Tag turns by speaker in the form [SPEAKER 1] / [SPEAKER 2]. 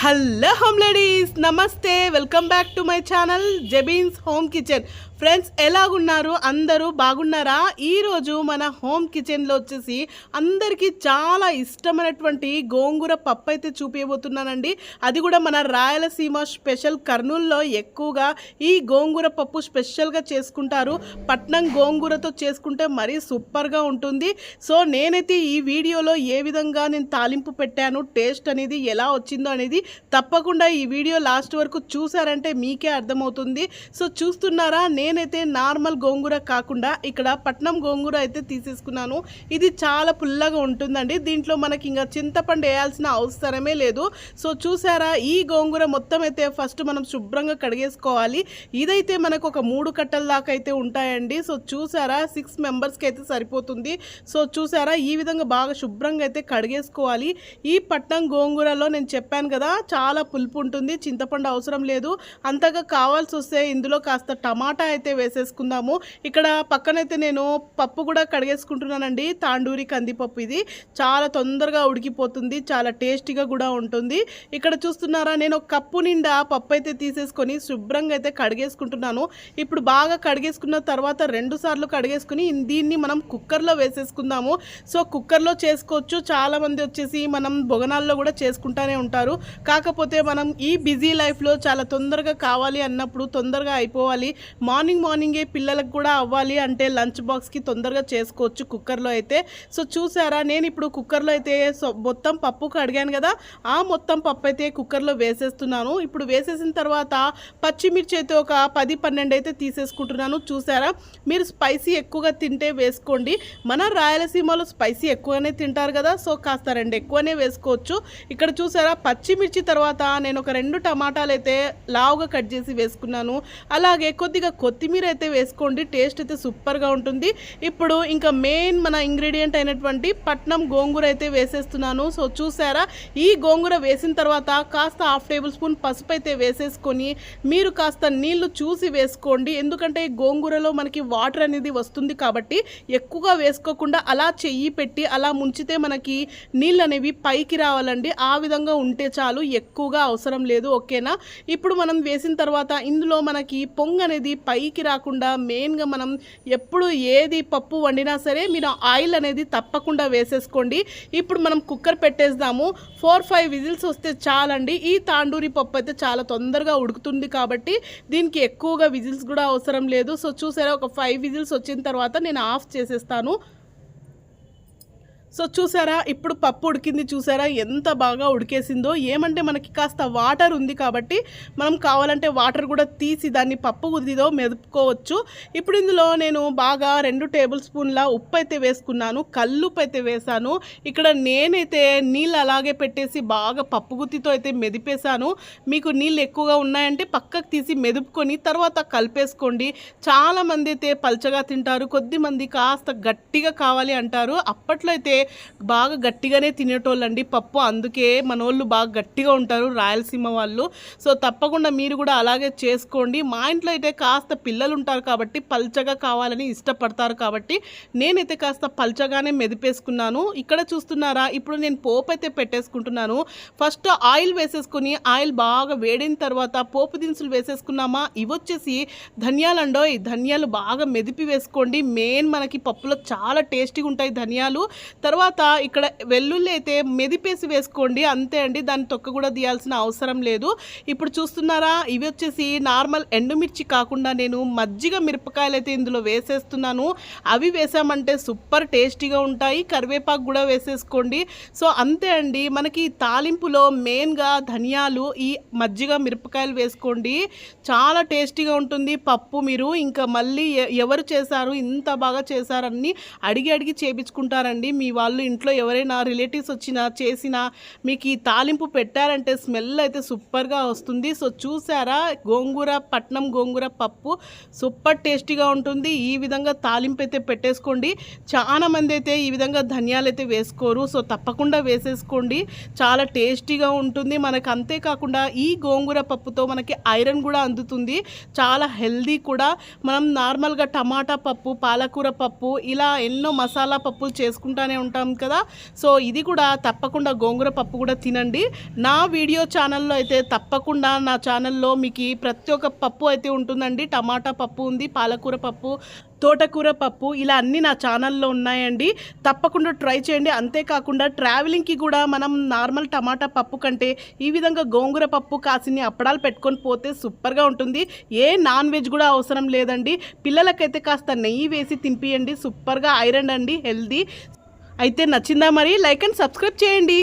[SPEAKER 1] Hello home ladies నమస్తే welcome back to my channel Jebeen's home kitchen friends ఎలాగున్నారు? అందరూ బాగున్నారా? ఈరోజు మన హోమ్ కిచెన్లో వచ్చేసి అందరికీ చాలా ఇష్టమైనటువంటి గోంగూర పప్పు అయితే చూపించబోతున్నానండి అది కూడా మన రాయలసీమ స్పెషల్ కర్నూల్లో ఎక్కువగా ఈ గోంగూర పప్పు స్పెషల్గా చేసుకుంటారు. పట్నం గోంగూరతో చేసుకుంటే మరీ సూపర్గా ఉంటుంది. సో నేనైతే ఈ వీడియోలో ఏ విధంగా నేను తాలింపు పెట్టాను టేస్ట్ అనేది ఎలా వచ్చిందో అనేది తప్పకుండా ఈ వీడియో లాస్ట్ వరకు చూసారంటే మీకే అర్థమవుతుంది. సో చూస్తున్నారా? నేనైతే నార్మల్ గోంగూర కాకుండా ఇక్కడ పట్నం గోంగూర అయితే తీసేసుకున్నాను. ఇది చాలా పుల్లగా ఉంటుందండి. దీంట్లో మనకి ఇంకా చింతపండు వేయాల్సిన అవసరమే లేదు. సో చూసారా ఈ గోంగూర మొత్తం అయితే ఫస్ట్ మనం శుభ్రంగా కడిగేసుకోవాలి. ఇదైతే మనకు ఒక మూడు కట్టల దాకా అయితే ఉంటాయండి. సో చూసారా సిక్స్ మెంబర్స్కి అయితే సరిపోతుంది. సో చూసారా ఈ విధంగా బాగా శుభ్రంగా అయితే కడిగేసుకోవాలి. ఈ పట్నం గోంగూరలో నేను చెప్పాను కదా చాలా పులుపు ఉంటుంది చింతపండు అవసరం లేదు. అంతగా కావాల్సి వస్తే ఇందులో కాస్త టమాటా అయితే వేసేసుకుందాము. ఇక్కడ పక్కనైతే నేను పప్పు కూడా కడిగేసుకుంటున్నానండి. తాండూరి కందిపప్పు ఇది. చాలా తొందరగా ఉడికిపోతుంది చాలా టేస్టీగా కూడా ఉంటుంది. ఇక్కడ చూస్తున్నారా నేను ఒక కప్పు నిండా పప్పు అయితే తీసేసుకొని శుభ్రంగా అయితే కడిగేసుకుంటున్నాను. ఇప్పుడు బాగా కడిగేసుకున్న తర్వాత రెండు సార్లు కడిగేసుకుని దీన్ని మనం కుక్కర్లో వేసేసుకుందాము. సో కుక్కర్లో చేసుకోవచ్చు. చాలామంది వచ్చేసి మనం బొగనాల్లో కూడా చేసుకుంటానే ఉంటారు. కాకపోతే మనం ఈ బిజీ లైఫ్లో చాలా తొందరగా కావాలి అన్నప్పుడు తొందరగా అయిపోవాలి. మార్నింగ్ మార్నింగే పిల్లలకు కూడా అవ్వాలి అంటే లంచ్ బాక్స్కి తొందరగా చేసుకోవచ్చు కుక్కర్లో అయితే. సో చూసారా? నేను ఇప్పుడు కుక్కర్లో అయితే సో మొత్తం పప్పు కడిగాను కదా? ఆ మొత్తం పప్పు అయితే కుక్కర్లో వేసేస్తున్నాను. ఇప్పుడు వేసేసిన తర్వాత పచ్చిమిర్చి అయితే ఒక పది పన్నెండు అయితే తీసేసుకుంటున్నాను. చూసారా? మీరు స్పైసీ ఎక్కువగా తింటే వేసుకోండి. మన రాయలసీమలో స్పైసీ ఎక్కువగానే తింటారు కదా? సో కాస్త రెండు ఎక్కువనే వేసుకోవచ్చు. ఇక్కడ చూసారా? పచ్చిమిర్చి తర్వాత నేను ఒక రెండు టమాటాలు అయితే లావుగా కట్ చేసి వేసుకున్నాను. అలాగే కొద్దిగా కొత్తిమీర అయితే వేసుకోండి టేస్ట్ అయితే సూపర్గా ఉంటుంది. ఇప్పుడు ఇంకా మెయిన్ మన ఇంగ్రీడియంట్ అయినటువంటి పట్నం గోంగూర అయితే వేసేస్తున్నాను. సో చూసారా? ఈ గోంగూర వేసిన తర్వాత కాస్త హాఫ్ టేబుల్ స్పూన్ పసుపు అయితే వేసేసుకొని మీరు కాస్త నీళ్ళు చూసి వేసుకోండి. ఎందుకంటే గోంగూరలో మనకి వాటర్ అనేది వస్తుంది కాబట్టి ఎక్కువగా వేసుకోకుండా అలా చెయ్యి పెట్టి అలా ముంచితే మనకి నీళ్ళు అనేవి పైకి రావాలండి. ఆ విధంగా ఉంటే చాలు. ఎక్కువగా అవసరం లేదు ఓకేనా? ఇప్పుడు మనం వేసిన తర్వాత ఇందులో మనకి పొంగ్ అనేది పైకి రాకుండా మెయిన్గా మనం ఎప్పుడు ఏది పప్పు వండినా సరే మీరు ఆయిల్ అనేది తప్పకుండా వేసేసుకోండి. ఇప్పుడు మనం కుక్కర్ పెట్టేద్దాము. ఫోర్ ఫైవ్ విజిల్స్ వస్తే చాలండి. ఈ తాండూరి పప్పు అయితే చాలా తొందరగా ఉడుకుతుంది కాబట్టి దీనికి ఎక్కువగా విజిల్స్ కూడా అవసరం లేదు. సో చూసారా? ఒక ఫైవ్ విజిల్స్ వచ్చిన తర్వాత నేను ఆఫ్ చేసేస్తాను. సో చూసారా ఇప్పుడు పప్పు ఉడికింది చూసారా ఎంత బాగా ఉడికేసిందో. ఏమంటే మనకి కాస్త వాటర్ ఉంది కాబట్టి మనం కావాలంటే వాటర్ కూడా తీసి దాన్ని పప్పు కుదిదో మెదుపుకోవచ్చు. ఇప్పుడు ఇందులో నేను బాగా రెండు టేబుల్ స్పూన్ల ఉప్పు అయితే వేసుకున్నాను కల్లుప్పు అయితే వేసాను ఇక్కడ నేనైతే నీళ్ళు అలాగే పెట్టేసి బాగా పప్పు గుత్తితో అయితే మెదిపేశాను. మీకు నీళ్ళు ఎక్కువగా ఉన్నాయంటే పక్కకు తీసి మెదుపుకొని తర్వాత కలిపేసుకోండి. చాలామంది అయితే పల్చగా తింటారు కొద్ది మంది కాస్త గట్టిగా కావాలి అంటారు. అప్పట్లో అయితే బాగా గట్టిగానే తినేటోళ్ళండి. పప్పు అందుకే మనోళ్ళు బాగా గట్టిగా ఉంటారు రాయలసీమ వాళ్ళు. సో తప్పకుండా మీరు కూడా అలాగే చేసుకోండి. మా ఇంట్లో అయితే కాస్త పిల్లలు ఉంటారు కాబట్టి పల్చగా కావాలని ఇష్టపడతారు కాబట్టి నేనైతే కాస్త పల్చగానే మెదిపేసుకున్నాను. ఇక్కడ చూస్తున్నారా? ఇప్పుడు నేను పోపు అయితే పెట్టేసుకుంటున్నాను. ఫస్ట్ ఆయిల్ వేసేసుకుని ఆయిల్ బాగా వేడిన తర్వాత పోపు దినుసులు వేసేసుకున్నామా? ఇవొచ్చేసి ధనియాలు అండోయ్ ధనియాలు బాగా మెదిపి వేసుకోండి. మెయిన్ మనకి పప్పులో చాలా టేస్టీగా ఉంటాయి ధనియాలు. తర్వాత ఇక్కడ వెల్లుల్లి అయితే మెదిపేసి వేసుకోండి. అంతే అండి. దాని తొక్క కూడా తీయాల్సిన అవసరం లేదు. ఇప్పుడు చూస్తున్నారా ఇవి వచ్చేసి నార్మల్ ఎండుమిర్చి కాకుండా నేను మజ్జిగ మిరపకాయలు అయితే ఇందులో వేసేస్తున్నాను. అవి వేసామంటే సూపర్ టేస్టీగా ఉంటాయి. కరివేపాకు కూడా వేసేసుకోండి. సో అంతే అండి. మనకి తాలింపులో మెయిన్గా ధనియాలు ఈ మజ్జిగ మిరపకాయలు వేసుకోండి. చాలా టేస్టీగా ఉంటుంది. పప్పు మీరు ఇంకా మళ్ళీ ఎ- ఎవరు చేశారు ఇంత బాగా చేశారని అడిగి అడిగి చేపించుకుంటారండి. మీ వాళ్ళు ఇంట్లో ఎవరైనా రిలేటివ్స్ వచ్చినా చేసినా మీకు ఈ తాలింపు పెట్టారంటే స్మెల్ అయితే సూపర్గా వస్తుంది. సో చూసారా? గోంగూర పట్నం గోంగూర పప్పు సూపర్ టేస్టీగా ఉంటుంది. ఈ విధంగా తాలింపు అయితే పెట్టేసుకోండి. చాలా మంది అయితే ఈ విధంగా ధనియాలు అయితే వేసుకోరు. సో తప్పకుండా వేసేసుకోండి. చాలా టేస్టీగా ఉంటుంది. మనకు అంతేకాకుండా ఈ గోంగూర పప్పుతో మనకి ఐరన్ కూడా అందుతుంది. చాలా హెల్దీ కూడా. మనం నార్మల్గా టమాటా పప్పు పాలకూర పప్పు ఇలా ఎన్నో మసాలా పప్పులు చేసుకుంటానే ఉంటాం కదా. సో ఇది కూడా తప్పకుండా గోంగూర పప్పు కూడా తినండి. నా వీడియో ఛానల్లో అయితే తప్పకుండా నా ఛానల్లో మీకు ప్రతి ఒక్క పప్పు అయితే ఉంటుందండి. టమాటా పప్పు ఉంది పాలకూర పప్పు తోటకూర పప్పు ఇలా అన్నీ నా ఛానల్లో ఉన్నాయండి. తప్పకుండా ట్రై చేయండి. అంతేకాకుండా ట్రావెలింగ్కి కూడా మనం నార్మల్ టమాటా పప్పు కంటే ఈ విధంగా గోంగూర పప్పు కాసిని అప్పడాలు పెట్టుకొని పోతే సూపర్గా ఉంటుంది. ఏ నాన్ వెజ్ కూడా అవసరం లేదండి. పిల్లలకైతే కాస్త నెయ్యి వేసి తింపియండి సూపర్గా ఐరన్ అండి హెల్దీ అయితే నచ్చిందా మరి? లైక్ అండ్ సబ్స్క్రైబ్ చేయండి.